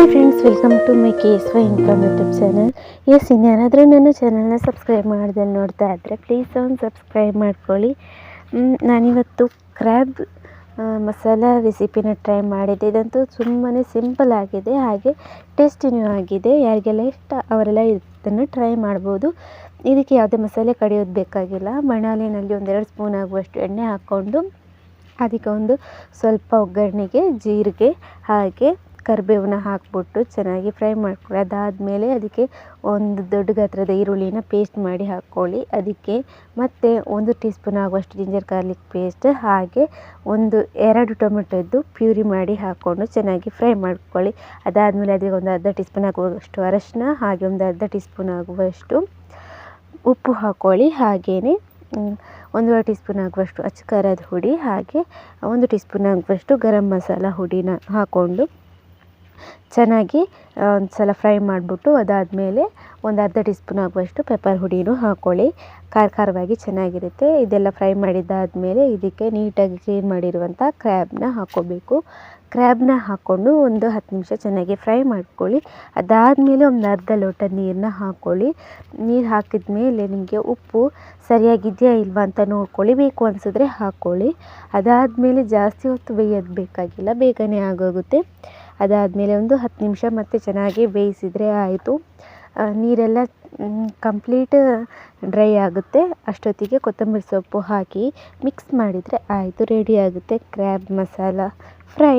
Hi friends welcome to my K S Y income YouTube channel S ಇನ್ಯಾರಾದರೂ ನನ್ನ ಚಾನಲ್ನ subscribe ಮಾಡ್ದೆ ನೋಡ್ತಾ ಇದ್ದರೆ ಪ್ಲೀಸ್ ಒಂದು ಸಬ್ಸ್ಕ್ರೈಬ್ ಮಾಡ್ಕೊಳ್ಳಿ. ನಾನಿವತ್ತು ಕ್ರ್ಯಾಬ್ ಮಸಾಲ ರೆಸಿಪಿನ ಟ್ರೈ ಮಾಡಿದ್ದೆ. ಇದಂತೂ ತುಂಬಾ ಸಿಂಪಲ್ ಆಗಿದೆ, ಹಾಗೆ ಟೇಸ್ಟಿನೂ ಆಗಿದೆ. ಯಾರಿಗೆಲ್ಲ ಇಷ್ಟ, ಅವರೆಲ್ಲ ಇದನ್ನು ಟ್ರೈ ಮಾಡ್ಬೋದು. ಇದಕ್ಕೆ ಯಾವುದೇ ಮಸಾಲೆ ಕಡಿಯೋದು ಬೇಕಾಗಿಲ್ಲ. ಮಣಾಲಿನಲ್ಲಿ ಒಂದೆರಡು ಸ್ಪೂನ್ ಆಗುವಷ್ಟು ಎಣ್ಣೆ ಹಾಕ್ಕೊಂಡು, ಅದಕ್ಕೆ ಒಂದು ಸ್ವಲ್ಪ ಒಗ್ಗರಣೆಗೆ, ಜೀರಿಗೆ, ಹಾಗೆ ಕರಿಬೇವನ್ನ ಹಾಕಿಬಿಟ್ಟು ಚೆನ್ನಾಗಿ ಫ್ರೈ ಮಾಡ್ಕೊಳ್ಳಿ. ಅದಾದಮೇಲೆ ಅದಕ್ಕೆ ಒಂದು ದೊಡ್ಡ ಗಾತ್ರದ ಈರುಳ್ಳಿನ ಪೇಸ್ಟ್ ಮಾಡಿ ಹಾಕ್ಕೊಳ್ಳಿ. ಅದಕ್ಕೆ ಮತ್ತೆ ಒಂದು ಟೀ ಸ್ಪೂನ್ ಆಗುವಷ್ಟು ಜಿಂಜರ್ ಗಾರ್ಲಿಕ್ ಪೇಸ್ಟ್ ಹಾಗೆ ಒಂದು ಎರಡು ಟೊಮೆಟೊದ್ದು ಪ್ಯೂರಿ ಮಾಡಿ ಹಾಕ್ಕೊಂಡು ಚೆನ್ನಾಗಿ ಫ್ರೈ ಮಾಡ್ಕೊಳ್ಳಿ. ಅದಾದಮೇಲೆ ಅದಕ್ಕೆ ಒಂದು ಅರ್ಧ ಟೀ ಸ್ಪೂನ್ ಆಗುವಷ್ಟು ಅರಶಿನ, ಹಾಗೆ ಒಂದು ಅರ್ಧ ಟೀ ಸ್ಪೂನ್ ಆಗುವಷ್ಟು ಉಪ್ಪು ಹಾಕ್ಕೊಳ್ಳಿ. ಹಾಗೆಯೇ ಒಂದೂವರೆ ಟೀ ಸ್ಪೂನ್ ಆಗುವಷ್ಟು ಅಚ್ಚ ಖಾರದ ಹುಡಿ, ಹಾಗೆ ಒಂದು ಟೀ ಸ್ಪೂನ್ ಆಗುವಷ್ಟು ಗರಂ ಮಸಾಲ ಹುಡಿನ ಹಾಕ್ಕೊಂಡು ಚೆನ್ನಾಗಿ ಒಂದು ಸಲ ಫ್ರೈ ಮಾಡಿಬಿಟ್ಟು ಅದಾದಮೇಲೆ ಒಂದು ಅರ್ಧ ಟೀ ಸ್ಪೂನ್ ಆಗುವಷ್ಟು ಪೆಪ್ಪರ್ ಹುಡಿನೂ ಹಾಕ್ಕೊಳ್ಳಿ ಖಾರ ಖಾರವಾಗಿ ಚೆನ್ನಾಗಿರುತ್ತೆ. ಇದೆಲ್ಲ ಫ್ರೈ ಮಾಡಿದ್ದಾದಮೇಲೆ ಇದಕ್ಕೆ ನೀಟಾಗಿ ಕ್ಲೀನ್ ಮಾಡಿರುವಂಥ ಕ್ರ್ಯಾಬ್ನ ಹಾಕ್ಕೋಬೇಕು ಕ್ರ್ಯಾಬ್ನ ಹಾಕ್ಕೊಂಡು ಒಂದು ಹತ್ತು ನಿಮಿಷ ಚೆನ್ನಾಗಿ ಫ್ರೈ ಮಾಡ್ಕೊಳ್ಳಿ. ಅದಾದಮೇಲೆ ಒಂದು ಅರ್ಧ ಲೋಟ ನೀರನ್ನ ಹಾಕ್ಕೊಳ್ಳಿ ನೀರು ಹಾಕಿದ ಮೇಲೆ ನಿಮಗೆ ಉಪ್ಪು ಸರಿಯಾಗಿದೆಯಾ ಇಲ್ವಾ ಅಂತ ನೋಡ್ಕೊಳ್ಳಿ. ಬೇಕು ಅನಿಸಿದ್ರೆ ಹಾಕ್ಕೊಳ್ಳಿ ಅದಾದಮೇಲೆ ಜಾಸ್ತಿ ಹೊತ್ತು ಬೇಯೋದು ಬೇಕಾಗಿಲ್ಲ. ಬೇಗನೆ ಆಗೋಗುತ್ತೆ. ಅದಾದಮೇಲೆ ಒಂದು ಹತ್ತು ನಿಮಿಷ ಮತ್ತೆ ಚೆನ್ನಾಗಿ ಬೇಯಿಸಿದರೆ ಆಯಿತು. ನೀರೆಲ್ಲ ಕಂಪ್ಲೀಟ್ ಡ್ರೈ ಆಗುತ್ತೆ. ಅಷ್ಟೊತ್ತಿಗೆ ಕೊತ್ತಂಬರಿ ಸೊಪ್ಪು ಹಾಕಿ ಮಿಕ್ಸ್ ಮಾಡಿದರೆ ಆಯಿತು ರೆಡಿ ಆಗುತ್ತೆ. Crab masala fry